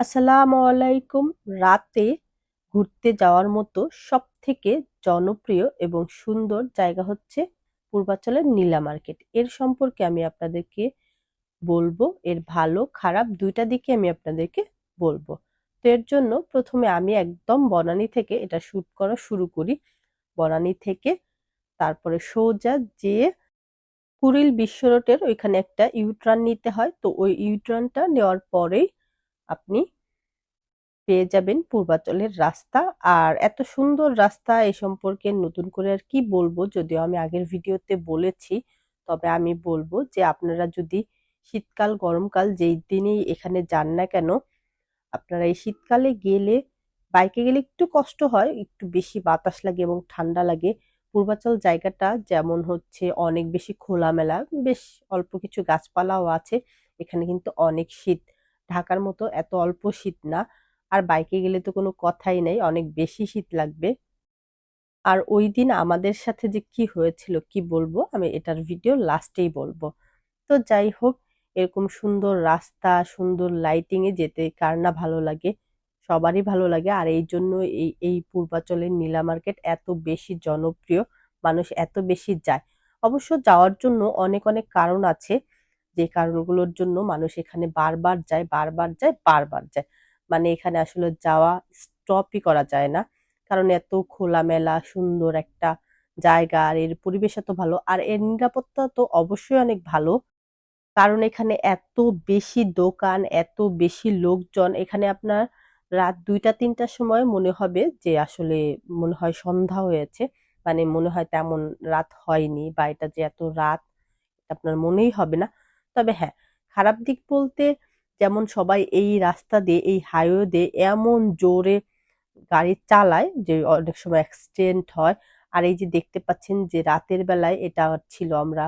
আসসালামু আলাইকুম। রাতে ঘুরতে যাওয়ার মতো সব থেকে জনপ্রিয় এবং সুন্দর জায়গা হচ্ছে পূর্বাচলের নীলা মার্কেট। এর সম্পর্কে আমি আপনাদেরকে বলব, এর ভালো, খারাপ দুইটা দিকে আমি আপনাদেরকে বলব। তো এর জন্য প্রথমে আমি একদম বনানী থেকে এটা শ্যুট করা শুরু করি। বনানী থেকে তারপরে সোজা যেয়ে কুড়িল বিশ্ব রোডের ওইখানে একটা ইউটার্ন নিতে হয়। তো ওই ইউটার্নটা নেওয়ার পরেই আপনি পেয়ে যাবেন পূর্বাচলের রাস্তা। আর এত সুন্দর রাস্তা এ সম্পর্কে নতুন করে আর কি বলব, যদিও আমি আগের ভিডিওতে বলেছি, তবে আমি বলব যে আপনারা যদি শীতকাল, গরমকাল যেই দিনেই এখানে যান না কেন, আপনারা এই শীতকালে গেলে, বাইকে গেলে একটু কষ্ট হয়, একটু বেশি বাতাস লাগে এবং ঠান্ডা লাগে। পূর্বাচল জায়গাটা যেমন হচ্ছে অনেক বেশি খোলামেলা, বেশ অল্প কিছু গাছপালাও আছে, এখানে কিন্তু অনেক শীত। ঢাকার মতো এত অল্প শীত না। আর বাইকে গেলে তো কোনো কথাই নেই, অনেক বেশি শীত লাগবে। আর ওই দিন আমাদের সাথে যে কি হয়েছিল, কি বলব? আমি এটার ভিডিও লাস্টেই বলব। তো যাই হোক, এরকম সুন্দর রাস্তা, সুন্দর লাইটিংয়ে যেতে কার না ভালো লাগে? সবারই ভালো লাগে। আর এই জন্য এই এই পূর্বাচলের নীলা মার্কেট এত বেশি জনপ্রিয়, মানুষ এত বেশি যায়। অবশ্য যাওয়ার জন্য অনেক অনেক কারণ আছে। যে কারণগুলোর জন্য মানুষ এখানে বারবার যায় বারবার যায় বারবার যায়। মানে এখানে আসলে যাওয়া স্টপই করা যায় না। কারণ এত খোলামেলা, সুন্দর একটা জায়গা আর এর পরিবেশ এত ভালো। আর এর নিরাপত্তা তো অবশ্যই অনেক ভালো। কারণ এখানে এত বেশি দোকান, এত বেশি লোকজন। এখানে আপনার রাত দুইটা, তিনটার সময় মনে হবে যে আসলে মনে হয় সন্ধ্যা হয়েছে। মানে মনে হয় তেমন রাত হয়নি বা এটা যে এত রাত আপনার মনেই হবে না। তবে হ্যাঁ খারাপ দিক বলতে যেমন সবাই এই রাস্তা দিয়ে, এই হাইওয়ে দিয়ে এমন জোরে গাড়ি চালায় যে অনেক সময় অ্যাক্সিডেন্ট হয়। আর এই যে দেখতে পাচ্ছেন যে রাতের বেলায় এটা ছিল আমরা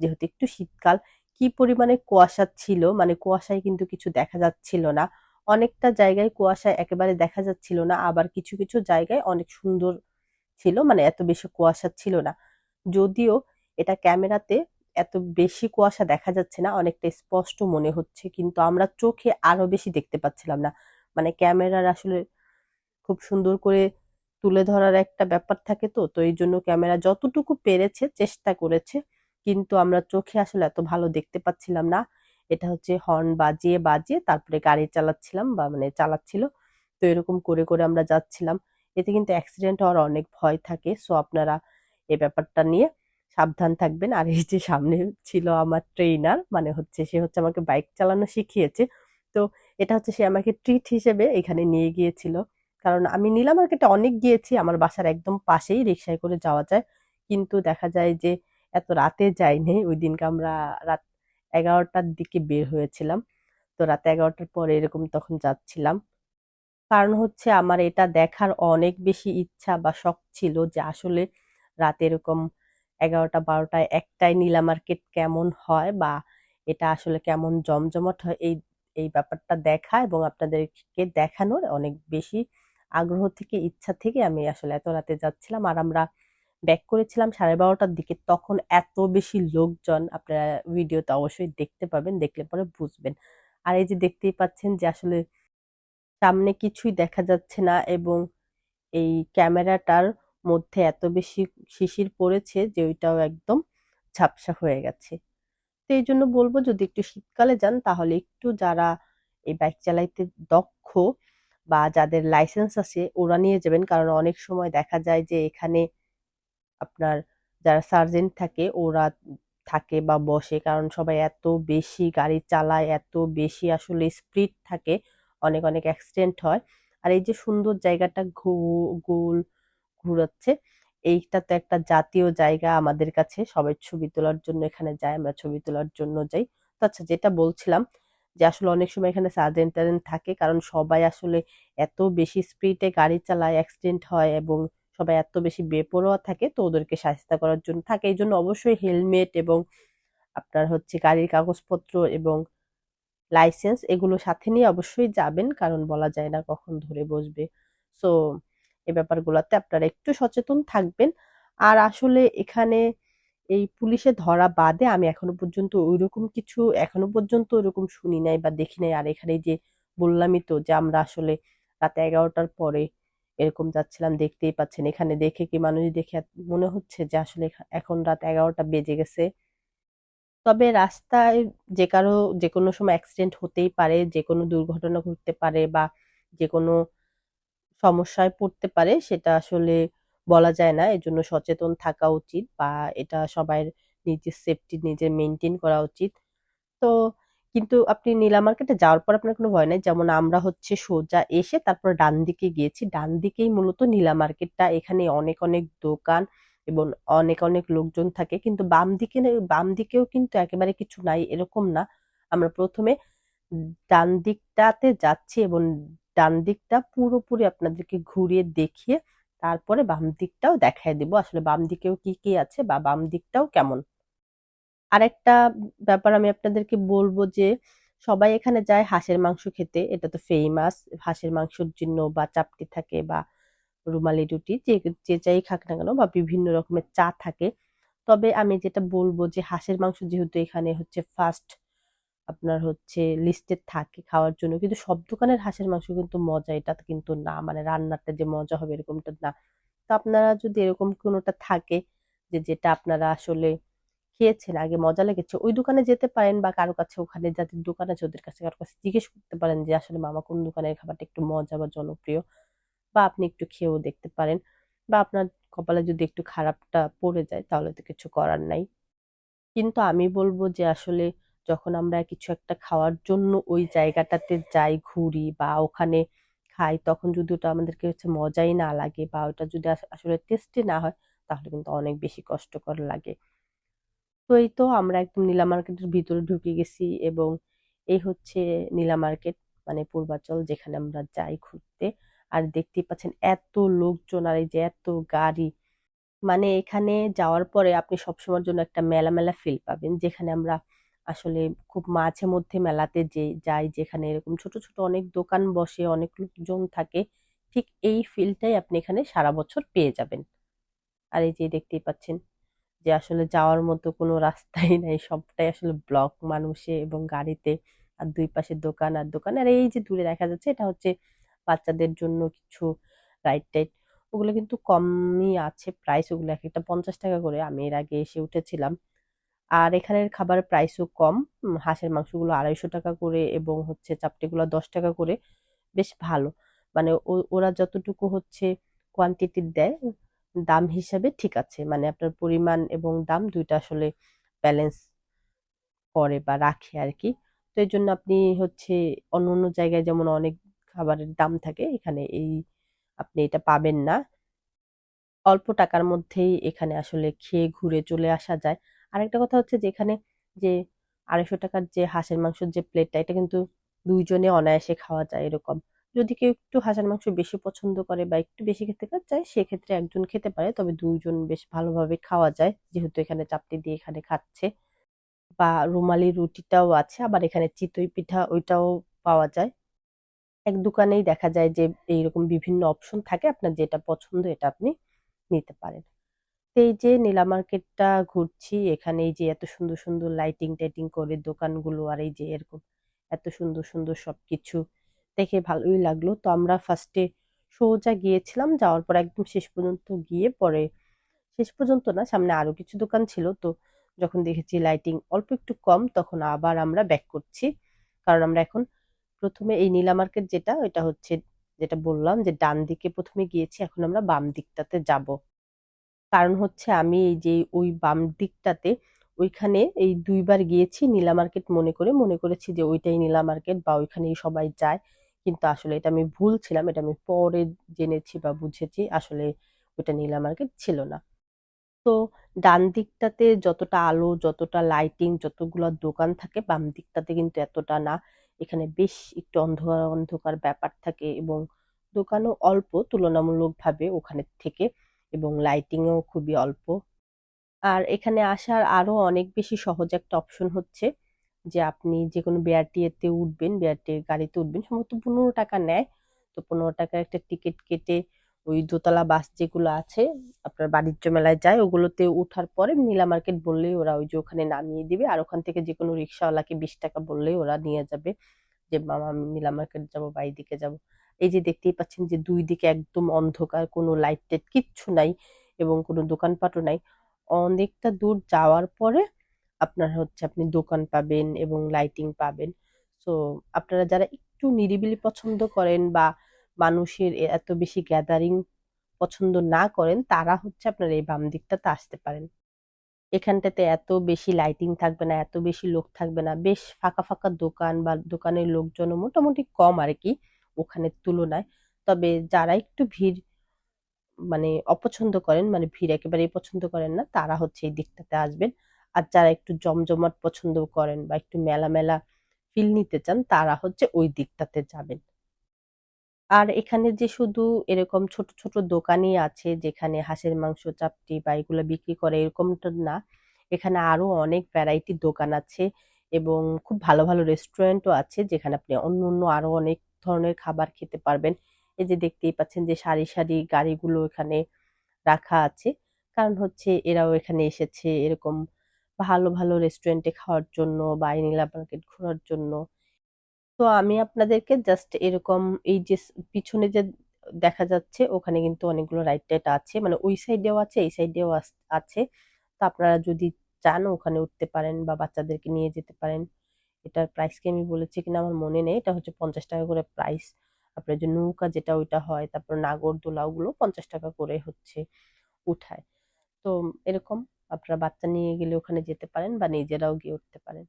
যেহেতু একটু শীতকাল, কি পরিমাণে কুয়াশা ছিল মানে কুয়াশায় কিন্তু কিছু দেখা যাচ্ছিল না। অনেকটা জায়গায় কুয়াশায় একেবারে দেখা যাচ্ছিল না, আবার কিছু কিছু জায়গায় অনেক সুন্দর ছিল মানে এত বেশি কুয়াশা ছিল না। যদিও এটা ক্যামেরাতে এত বেশি কুয়াশা দেখা যাচ্ছে না, অনেকটা স্পষ্ট মনে হচ্ছে। কিন্তু আমরা চোখে আরও বেশি দেখতে পাচ্ছিলাম না। মানে ক্যামেরার আসলে খুব সুন্দর করে তুলে ধরার একটা ব্যাপার থাকে তো তো এই জন্য ক্যামেরা যতটুকু পেরেছে চেষ্টা করেছে। কিন্তু আমরা চোখে আসলে এত ভালো দেখতে পাচ্ছিলাম না। এটা হচ্ছে হর্ন বাজিয়ে বাজিয়ে তারপরে গাড়ি চালাচ্ছিলাম বা মানে চালাচ্ছিল। তো এরকম করে করে আমরা যাচ্ছিলাম। এতে কিন্তু অ্যাক্সিডেন্ট হওয়ার অনেক ভয় থাকে। সো আপনারা এ ব্যাপারটা নিয়ে সাবধান থাকবেন। আর এই যে সামনে ছিল আমার ট্রেনার মানে হচ্ছে সে হচ্ছে আমাকে বাইক চালানো শিখিয়েছে। তো এটা হচ্ছে সে আমাকে ট্রিট হিসেবে এখানে নিয়ে গিয়েছিল। কারণ আমি নীলা মার্কেটে অনেক গিয়েছি, আমার বাসার একদম পাশেই রিক্সায় করে যাওয়া যায়। কিন্তু দেখা যায় যে এত রাতে যাইনি ওই দিনকে আমরা রাত এগারোটার দিকে বের হয়েছিলাম। তো রাত এগারোটার পরে এরকম তখন যাচ্ছিলাম। কারণ হচ্ছে আমার এটা দেখার অনেক বেশি ইচ্ছা বা শখ ছিল যে আসলে রাতে এরকম এগারোটা বারোটায় একটাই নীলা মার্কেট কেমন হয় বা এটা আসলে কেমন জমজমাট হয় এই এই ব্যাপারটা দেখা এবং আপনাদেরকে দেখানোর অনেক বেশি আগ্রহ থেকে, ইচ্ছা থেকে আমি আসলে এত রাতে যাচ্ছিলাম। আর আমরা ব্যাক করেছিলাম সাড়ে বারোটার দিকে। তখন এত বেশি লোকজন আপনারা ভিডিওতে অবশ্যই দেখতে পাবেন, দেখলে পরে বুঝবেন। আর এই যে দেখতেই পাচ্ছেন যে আসলে সামনে কিছুই দেখা যাচ্ছে না এবং এই ক্যামেরাটার মধ্যে এত বেশি শিশির পড়েছে যে ওইটাও একদম ঝাপসা হয়ে গেছে। তো এই জন্য বলব যদি একটু শীতকালে যান তাহলে একটু যারা এই বাইক চালাইতে দক্ষ বা যাদের লাইসেন্স আছে ওরা নিয়ে যাবেন। কারণ অনেক সময় দেখা যায় যে এখানে আপনার যারা সার্জেন্ট থাকে ওরা থাকে বা বসে। কারণ সবাই এত বেশি গাড়ি চালায়, এত বেশি আসলে স্পিড থাকে, অনেক অনেক অ্যাক্সিডেন্ট হয়। আর এই যে সুন্দর জায়গাটা গোল ঘুরাচ্ছে। এইটা তো একটা জাতীয় জায়গা আমাদের কাছে। সবাই ছবি তোলার জন্য এখানে যায়, আমরা ছবি তোলার জন্য যাই। তো আচ্ছা যেটা বলছিলাম যে আসলে অনেক সময় এখানে সার্জেন্ট টার্জেন্ট থাকে, কারণ সবাই আসলে এত বেশি স্পিডে গাড়ি চালায় অ্যাক্সিডেন্ট হয় এবং সবাই এত বেশি বেপরোয়া থাকে, তো ওদেরকে সাহায্য করার জন্য থাকে। এই জন্য অবশ্যই হেলমেট এবং আপনার হচ্ছে গাড়ির কাগজপত্র এবং লাইসেন্স এগুলো সাথে নিয়ে অবশ্যই যাবেন, কারণ বলা যায় না কখন ধরে বসবে। সো এই ব্যাপারগুলোতে আপনারা একটু সচেতন থাকবেন। আর আসলে এখানে এই পুলিশে ধরা বাদে আমি এখনও পর্যন্ত ওইরকম কিছু, এখনও পর্যন্ত ওইরকম শুনি নাই বা দেখি নাই। আর এখানে যে বললামই তো যে আমরা আসলে রাত এগারোটার পরে এরকম যাচ্ছিলাম, দেখতেই পাচ্ছেন। এখানে দেখে কি মানুষ দেখে মনে হচ্ছে যে আসলে এখন রাত এগারোটা বেজে গেছে। তবে রাস্তায় যে কারও, যে কোনো সময় অ্যাক্সিডেন্ট হতেই পারে, যে কোনো দুর্ঘটনা ঘটতে পারে বা যে কোনো সমস্যায় পড়তে পারে, সেটা আসলে বলা যায় না। এজন্য সচেতন থাকা উচিত বা এটা সবাই নিজের সেফটি নিজের মেনটেন করা উচিত। তো কিন্তু আপনি নীলা মার্কেটে যাওয়ার পর আপনার কোনো ভয় নাই? যেমন আমরা হচ্ছে সোজা এসে তারপর ডান দিকে গিয়েছি। ডান দিকেই মূলত নীলা মার্কেটটা। এখানে অনেক অনেক দোকান এবং অনেক অনেক লোকজন থাকে। কিন্তু বাম দিকে বাম দিকেও কিন্তু একেবারে কিছু নাই, এরকম না। আমরা প্রথমে ডান দিকটাতে যাচ্ছি এবং ডান দিকটা পুরোপুরি আপনাদেরকে ঘুরিয়ে দেখিয়ে তারপরে বাম দিকটাও দেখায় দিব। আসলে বাম দিকেও কি কি আছে বা বাম দিকটাও কেমন? আরেকটা ব্যাপার আমি আপনাদেরকে বলব যে সবাই এখানে যায় হাঁসের মাংস খেতে। এটা তো ফেমাস হাঁসের মাংসের জন্য বা চাপটি থাকে বা রুমালি রুটি যে যে চাই খাক না কেন বা বিভিন্ন রকমের চা থাকে। তবে আমি যেটা বলব যে হাঁসের মাংস যেহেতু এখানে হচ্ছে ফার্স্ট আপনার হচ্ছে লিস্টে থাকে খাওয়ার জন্য। কিন্তু সব দোকানের হাঁসের মাংস কিন্তু মজা, এটা কিন্তু না। মানে রান্নাটা যে মজা হবে এরকমটা না। তো আপনারা যদি এরকম কোনোটা থাকে যে, যেটা আপনারা আসলে খেয়েছেন, আগে মজা লেগেছে, ওই দোকানে যেতে পারেন বা কারও কাছে ওখানে যাদের দোকান আছে, ওদের কাছে কারও কাছে জিজ্ঞেস করতে পারেন যে, আসলে মামা, কোন দোকানের খাবারটা একটু মজা বা জনপ্রিয়? বা আপনি একটু খেয়েও দেখতে পারেন। বা আপনার কপালে যদি একটু খারাপটা পড়ে যায়, তাহলে তো কিছু করার নাই। কিন্তু আমি বলব যে, আসলে যখন আমরা কিছু একটা খাওয়ার জন্য ওই জায়গাটাতে যাই ঘুরি বা ওখানে খাই, তখন যদি ওটা আমাদেরকে হচ্ছে মজাই না লাগে বা ওটা যদি আসলে টেস্টি না হয়, তাহলে কিন্তু অনেক বেশি কষ্টকর লাগে। তো এই তো আমরা একদম নীলা মার্কেটের ভিতরে ঢুকে গেছি এবং এই হচ্ছে নীলা মার্কেট মানে পূর্বাচল যেখানে আমরা যাই ঘুরতে। আর দেখতেই পাচ্ছেন এত লোকজন আর এই যে এত গাড়ি। মানে এখানে যাওয়ার পরে আপনি সবসময়ের জন্য একটা মেলা মেলা ফিল পাবেন, যেখানে আমরা আসলে খুব মাঝে মধ্যে মেলাতে যে যাই, যেখানে এরকম ছোট ছোট অনেক দোকান বসে, অনেক লোকজন থাকে, ঠিক এই ফিলটাই আপনি এখানে সারা বছর পেয়ে যাবেন। আর এই যে দেখতেই পাচ্ছেন যে আসলে যাওয়ার মতো কোনো রাস্তাই নাই, সবটাই আসলে ব্লক মানুষে এবং গাড়িতে, আর দুই পাশে দোকান, আর দোকান, আর এই যে দূরে দেখা যাচ্ছে এটা হচ্ছে বাচ্চাদের জন্য কিছু রাইড টাইড ওগুলো কিন্তু কমই আছে প্রাইস ওগুলো এক একটা পঞ্চাশ টাকা করে, আমি এর আগে এসে উঠেছিলাম। আর এখানের খাবার প্রাইসও কম। হাঁসের মাংসগুলো আড়াইশো টাকা করে এবং হচ্ছে চাপটিগুলো দশ টাকা করে। বেশ ভালো। মানে ওরা যতটুকু হচ্ছে কোয়ান্টিটি দেয়, দাম হিসাবে ঠিক আছে। মানে আপনার পরিমাণ এবং দাম দুইটা আসলে ব্যালেন্স করে বা রাখে আর কি তো এই জন্য আপনি হচ্ছে অন্য অন্য জায়গায় যেমন অনেক খাবারের দাম থাকে, এখানে এই আপনি এটা পাবেন না। অল্প টাকার মধ্যেই এখানে আসলে খেয়ে ঘুরে চলে আসা যায়। আরেকটা কথা হচ্ছে যে এখানে যে আড়াইশো টাকার যে হাঁসের মাংসের যে প্লেটটা এটা কিন্তু দুইজনে অনায়াসে খাওয়া যায় এরকম। যদি কেউ একটু হাঁসের মাংস বেশি পছন্দ করে বা একটু বেশি খেতে চায়, সেক্ষেত্রে একজন খেতে পারে, তবে দুইজন বেশ ভালোভাবে খাওয়া যায়, যেহেতু এখানে চাপটি দিয়ে এখানে খাচ্ছে। বা রুমালি রুটিটাও আছে, আবার এখানে চিতই পিঠা ওইটাও পাওয়া যায়। এক দোকানেই দেখা যায় যে এইরকম বিভিন্ন অপশন থাকে, আপনার যেটা পছন্দ এটা আপনি নিতে পারেন। এই যে নীলা মার্কেটটা ঘুরছি এখানে এই যে এত সুন্দর সুন্দর লাইটিং টাইটিং করে দোকানগুলো আর এই যে এরকম এত সুন্দর সুন্দর সবকিছু দেখে ভালোই লাগল। তো আমরা ফার্স্টে সোজা গিয়েছিলাম, যাওয়ার পর একদম শেষ পর্যন্ত গিয়ে পরে, শেষ পর্যন্ত না, সামনে আরও কিছু দোকান ছিল। তো যখন দেখেছি লাইটিং অল্প একটু কম, তখন আবার আমরা ব্যাক করছি। কারণ আমরা এখন প্রথমে এই নীলা মার্কেট যেটা, ওইটা হচ্ছে যেটা বললাম যে ডান দিকে প্রথমে গিয়েছি, এখন আমরা বাম দিকটাতে যাব। কারণ হচ্ছে আমি এই যে ওই বাম দিকটাতে ওইখানে এই দুইবার গিয়েছি নীলা মার্কেট মনে করে, মনে করেছি যে ওইটাই নীলা মার্কেট বা ওইখানেই সবাই যায়। কিন্তু আসলে এটা আমি ভুল ছিলাম, এটা আমি পরে জেনেছি বা বুঝেছি, আসলে ওইটা নীলা মার্কেট ছিল না। তো ডান দিকটাতে যতটা আলো, যতটা লাইটিং, যতগুলো দোকান থাকে, বাম দিকটাতে কিন্তু এতটা না। এখানে বেশ একটু অন্ধকার অন্ধকার ব্যাপার থাকে এবং দোকানও অল্প তুলনামূলকভাবে ওখানে থেকে। এবং লাইটিংও খুবই অল্প। আর এখানে আসার আরও অনেক বেশি সহজ একটা অপশন হচ্ছে যে আপনি যে কোনো বিআরটিএতে উঠবেন বিআরটি গাড়িতে উঠবেন, সম্ভবত পনেরো টাকা নেয়। তো পনেরো টাকার একটা টিকিট কেটে ওই দোতলা বাস যেগুলো আছে, আপনার বাণিজ্য মেলায় যায়, ওগুলোতে উঠার পরে নীলা মার্কেট বললেই ওরা ওই যে ওখানে নামিয়ে দিবে। আর ওখান থেকে যে কোনো রিক্সাওয়ালাকে বিশ টাকা বললেই ওরা নিয়ে যাবে যে, মামা, আমি নীলা মার্কেট যাব বা এইদিকে যাব। এই যে দেখতেই পাচ্ছেন যে দুই দিকে একদম অন্ধকার, কোনো লাইট টাইট কিচ্ছু নাই এবং কোনো দোকানপাটও নাই। অনেকটা দূর যাওয়ার পরে আপনার হচ্ছে আপনি দোকান পাবেন এবং লাইটিং পাবেন। সো আপনারা যারা একটু নিরিবিলি পছন্দ করেন বা মানুষের এত বেশি গ্যাদারিং পছন্দ না করেন, তারা হচ্ছে আপনার এই বাম দিকটাতে আসতে পারেন। এখানটাতে এত বেশি লাইটিং থাকবে না, এত বেশি লোক থাকবে না। বেশ ফাঁকা ফাঁকা দোকান বা দোকানের লোকজনও মোটামুটি কম আর কি ওখানের তুলনায়। তবে যারা একটু ভিড় মানে অপছন্দ করেন মানে ভিড় একেবারেই পছন্দ করেন না, তারা হচ্ছে এই দিকটাতে আসবেন। আর যারা একটু জমজমাট পছন্দ করেন বা একটু মেলা মেলা ফিল নিতে চান, তারা হচ্ছে ওই দিকটাতে যাবেন। আর এখানে যে শুধু এরকম ছোট ছোট দোকানই আছে, যেখানে হাঁসের মাংস, চাপটি বা এগুলো বিক্রি করে এরকমটা না। এখানে আরও অনেক ভ্যারাইটি দোকান আছে এবং খুব ভালো ভালো রেস্টুরেন্টও আছে, যেখানে আপনি অন্য অন্য আরও অনেক ধরনের খাবার খেতে পারবেন। এই যে দেখতেই পাচ্ছেন যে সারি সারি গাড়িগুলো এখানে রাখা আছে। কারণ হচ্ছে এরাও এখানে এসেছে এরকম ভালো ভালো রেস্টুরেন্টে খাওয়ার জন্য বা এই নীলা মার্কেট ঘোরার জন্য। তো আমি আপনাদেরকে জাস্ট এরকম এই যে পিছনে যে দেখা যাচ্ছে ওখানে কিন্তু অনেকগুলো রাইড টাইট আছে। মানে ওই সাইডেও আছে, এই সাইডেও আছে। তো আপনারা যদি চান ওখানে উঠতে পারেন বা বাচ্চাদেরকে নিয়ে যেতে পারেন। এটার প্রাইস কি আমি বলেছি কিনা আমার মনে নেই। এটা হচ্ছে পঞ্চাশ টাকা করে প্রাইস আপনার যে নৌকা যেটা ওইটা হয়, তারপর নাগরদোলা ওগুলো পঞ্চাশ টাকা করে হচ্ছে উঠায়। তো এরকম আপনারা বাচ্চা নিয়ে গেলে ওখানে যেতে পারেন বা নিজেরাও গিয়ে উঠতে পারেন।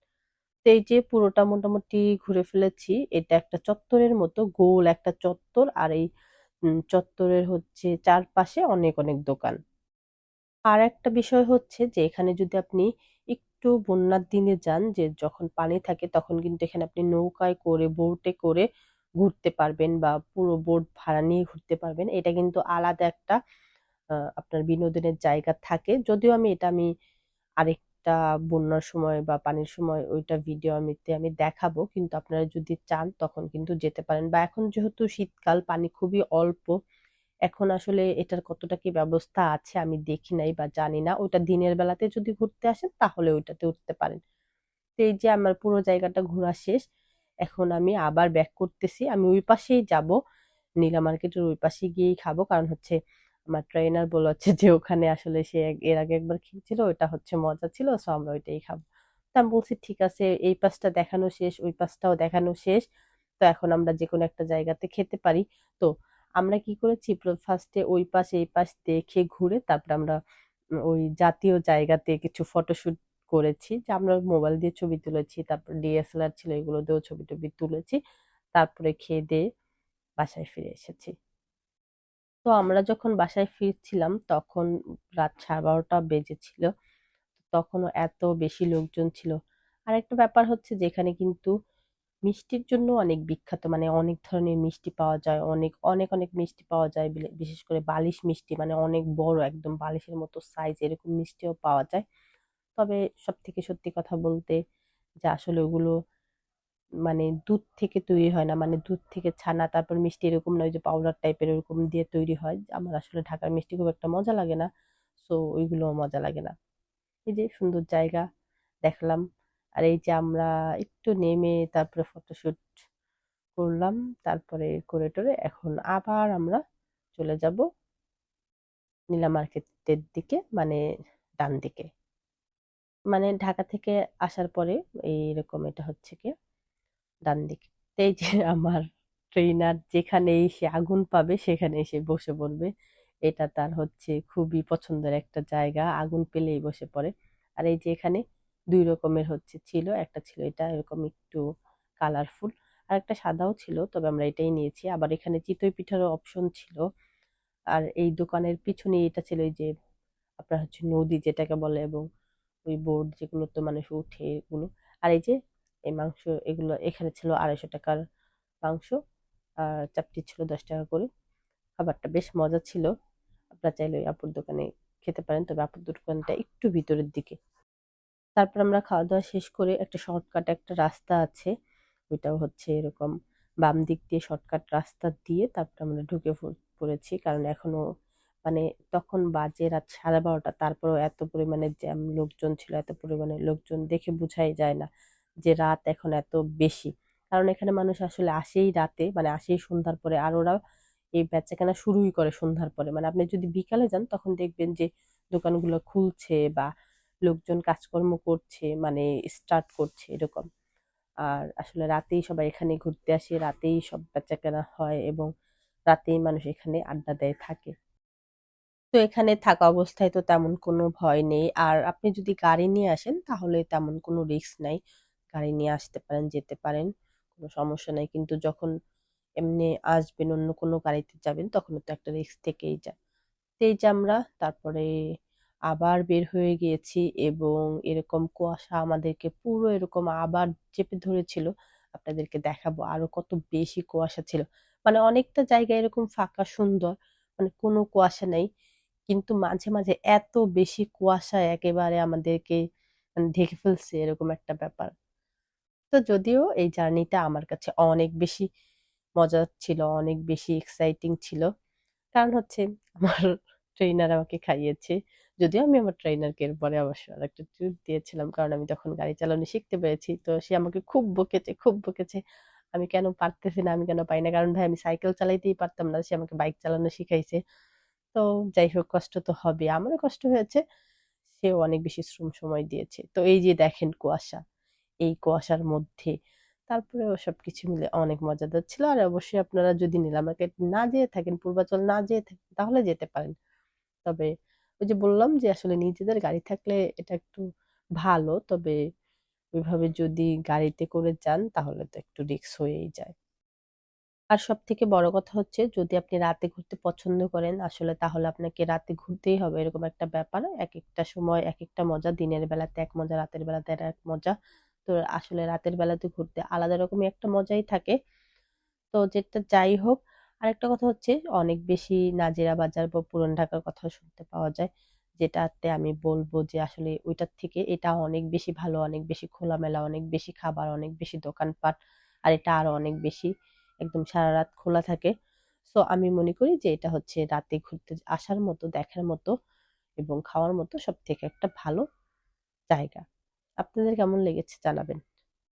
তো এই যে পুরোটা মোটামুটি ঘুরে ফেলেছি, এটা একটা চত্বরের মতো গোল, একটা চত্বর আর এই চত্বরের হচ্ছে চারপাশে অনেক অনেক দোকান। আর একটা বিষয় হচ্ছে যে এখানে যদি আপনি একটু বন্যার দিনে যান, যে যখন পানি থাকে তখন কিন্তু এখানে আপনি নৌকায় করে বোটে করে ঘুরতে পারবেন বা পুরো বোট ভাড়া নিয়ে ঘুরতে পারবেন। এটা কিন্তু আলাদা একটা আপনার বিনোদনের জায়গা থাকে। যদিও আমি এটা আমি আরেকটা বন্যার সময় বা পানির সময় ওইটা ভিডিও আমিতে আমি দেখাবো। কিন্তু আপনারা যদি চান তখন কিন্তু যেতে পারেন। বা এখন যেহেতু শীতকাল, পানি খুবই অল্প এখন আসলে এটার কতটা কি ব্যবস্থা আছে আমি দেখি নাই বা জানি না। ওটা দিনের বেলাতে যদি ঘুরতে আসেন তাহলে ওইটাতে উঠতে পারেন। তো এই যে আমার পুরো জায়গাটা ঘোরা শেষ, এখন আমি আবার ব্যাক করতেছি। আমি ওই পাশেই যাব, নীলা মার্কেটের ওই পাশে গিয়েই খাব। কারণ হচ্ছে আমার ট্রেনার বলে হচ্ছে যে ওখানে আসলে সে এর আগে একবার খেয়েছিল ওটা হচ্ছে মজা ছিল সো আমরা ওইটাই খাব। তা আমি বলছি, ঠিক আছে, এই পাশটা দেখানো শেষ, ওই পাশটাও দেখানো শেষ। তো এখন আমরা যে কোনো একটা জায়গাতে খেতে পারি। তো আমরা কি করেছি? ফার্স্টে ওই পাশ, এই পাশ দেখে ঘুরে তারপর আমরা ওই জাতীয় জায়গাতে কিছু ফটোশুট করেছি। যে আমরা মোবাইল দিয়ে ছবি তুলেছি, তারপর ডিএসএলআর ছিল, এগুলো দিয়েও ছবি টবি তুলেছি। তারপরে খেয়ে দিয়ে বাসায় ফিরে এসেছি। তো আমরা যখন বাসায় ফিরছিলাম, তখন রাত সাড়ে বারোটা বেজেছিল। তখনও এত বেশি লোকজন ছিল। আর একটা ব্যাপার হচ্ছে যেখানে কিন্তু মিষ্টির জন্য অনেক বিখ্যাত। মানে অনেক ধরনের মিষ্টি পাওয়া যায়, অনেক অনেক অনেক মিষ্টি পাওয়া যায়। বিশেষ করে বালিশ মিষ্টি মানে অনেক বড় একদম বালিশের মতো সাইজ এরকম মিষ্টিও পাওয়া যায়। তবে সব থেকে সত্যি কথা বলতে যে আসলে ওগুলো মানে দুধ থেকে তৈরি হয় না। মানে দুধ থেকে ছানা, তারপর মিষ্টি এরকম নয় যে পাউডার টাইপের এরকম দিয়ে তৈরি হয়। আমার আসলে ঢাকার মিষ্টি খুব একটা মজা লাগে না। সো ওইগুলো মজা লাগে না। এই যে সুন্দর জায়গা, দেখলাম। আর এই যে আমরা একটু নেমে তারপরে ফটোশ্যুট করলাম, তারপরে করে টোরে এখন আবার আমরা চলে যাব নীলা মার্কেটের দিকে মানে ডান দিকে। মানে ঢাকা থেকে আসার পরে এইরকম এটা হচ্ছে কি, ডান দিকে। এই যে আমার ট্রেনার যেখানে এসে আগুন পাবে সেখানে এসে বসে পড়বে। এটা তার হচ্ছে খুবই পছন্দের একটা জায়গা, আগুন পেলেই বসে পড়ে। আর এই যে এখানে দুই রকমের হচ্ছে ছিল। একটা ছিল এটা এরকম একটু কালারফুল আর একটা সাদাও ছিল, তবে আমরা এটাই নিয়েছি। আবার এখানে চিতই পিঠারও অপশন ছিল। আর এই দোকানের পিছনে এটা ছিল যে আপনার হচ্ছে নদী যেটাকে বলে এবং ওই বোর্ড যেগুলো তো মানুষ উঠে এগুলো। আর এই যে এই মাংস এগুলো এখানে ছিল আড়াইশো টাকার মাংস। আর চাপটি ছিল দশ টাকা করে। খাবারটা বেশ মজা ছিল। আপনারা চাইলে ওই আপুর দোকানে খেতে পারেন, তবে আপুর দোকানটা একটু ভিতরের দিকে। তারপর আমরা খাওয়া দাওয়া শেষ করে একটা শর্টকাট একটা রাস্তা আছে। ওইটাও হচ্ছে এরকম বাম দিক দিয়ে শর্টকাট রাস্তা দিয়ে তারপর আমরা ঢুকে পড়- পড়েছি। কারণ এখনও মানে তখন বাজে রাত সাড়ে বারোটা, তারপরেও এত পরিমাণে জ্যাম লোকজন ছিল, এত পরিমাণে লোকজন দেখে বোঝাই যায় না যে রাত এখন এত বেশি। কারণ এখানে মানুষ আসলে আসেই রাতে মানে আসেই সন্ধ্যার পরে, আর ওরা এই বেচাকেনা শুরুই করে সন্ধ্যার পরে। মানে আপনি যদি বিকালে যান, তখন দেখবেন যে দোকানগুলো খুলছে বা লোকজন কাজকর্ম করছে মানে স্টার্ট করছে এরকম। আর আসলে রাতেই সবাই এখানে ঘুরতে আসে, রাতেই সব বেচাকেনা হয় এবং রাতেই মানুষ এখানে আড্ডা দেয়, থাকে। তো এখানে থাকা অবস্থায় তো তেমন কোনো ভয় নেই। আর আপনি যদি গাড়ি নিয়ে আসেন, তাহলে তেমন কোনো রিস্ক নাই। গাড়ি নিয়ে আসতে পারেন, যেতে পারেন, কোনো সমস্যা নাই। কিন্তু যখন এমনি আসবেন অন্য কোনো গাড়িতে যাবেন, তখন তো একটা রিস্ক থেকেই যায়। সেই যে আমরা, তারপরে আবার বের হয়ে গিয়েছি এবং এরকম কুয়াশা আমাদেরকে পুরো এরকম আবার চেপে ধরেছিল। আপনাদেরকে দেখাবো আরও কত বেশি কুয়াশা ছিল। মানে অনেকটা জায়গা এরকম ফাঁকা, সুন্দর মানে কোনো কুয়াশা নেই। কিন্তু মাঝে মাঝে এত বেশি কুয়াশা একেবারে আমাদেরকে মানে ঢেকে ফেলছে এরকম একটা ব্যাপার। তো যদিও এই জার্নিটা আমার কাছে অনেক বেশি মজা ছিল, অনেক বেশি এক্সাইটিং ছিল। কারণ হচ্ছে আমার ট্রেনার আমাকে খাইয়েছে। যদিও আমি আমার ট্রেনারকে এরপরে অবশ্য আর একটা ট্রিট দিয়েছিলাম, কারণ আমি তখন গাড়ি চালানো শিখতে পেরেছি। তো সে আমাকে খুব বকেছে খুব বকেছে, আমি কেন পারতেছি না, আমি কেন পাই না? কারণ ভাই, আমি সাইকেল চালাইতেই পারতাম না, সে আমাকে বাইক চালানো শিখাইছে। তো যাই হোক, কষ্ট তো হবে। আমারও কষ্ট হয়েছে, সেও অনেক বেশি শ্রম সময় দিয়েছে। তো এই যে দেখেন কুয়াশা, এই কুয়াশার মধ্যে তারপরে সব কিছু মিলে অনেক মজাদার ছিল। আর অবশ্যই আপনারা যদি নীলা মার্কেট না যেয়ে থাকেন, পূর্বাচল না যেয়ে থাকেন, তাহলে যেতে পারেন। তবে ওই যে বললাম যে আসলে নিজেদের গাড়ি থাকলে এটা একটু ভালো। তবে ওইভাবে যদি গাড়িতে করে যান, তাহলে তো একটু রিস্ক হয়েই যায়। আর সব থেকে বড় কথা হচ্ছে, যদি আপনি রাতে ঘুরতে পছন্দ করেন, আসলে তাহলে আপনাকে রাতে ঘুরতেই হবে, এরকম একটা ব্যাপার। এক একটা সময়, এক একটা মজা, দিনের বেলাতে এক মজা, রাতের বেলাতে এক মজা। তো আসলে রাতের বেলাতে ঘুরতে আলাদা রকমই একটা মজাই থাকে। তো যেটা যাই হোক আরেকটা কথা হচ্ছে, অনেক বেশি নাজিরা বাজার বা পুরান ঢাকার কথা শুনতে পাওয়া যায়, যেটাতে আমি বলব যে আসলে ওইটার থেকে এটা অনেক বেশি ভালো, অনেক বেশি খোলামেলা, অনেক বেশি খাবার, অনেক বেশি দোকানপাট, আর এটা আরও অনেক বেশি একদম সারা রাত খোলা থাকে। সো আমি মনে করি যে এটা হচ্ছে রাতে ঘুরতে আসার মতো, দেখার মতো এবং খাওয়ার মতো সব থেকে একটা ভালো জায়গা। আপনাদের কেমন লেগেছে জানাবেন।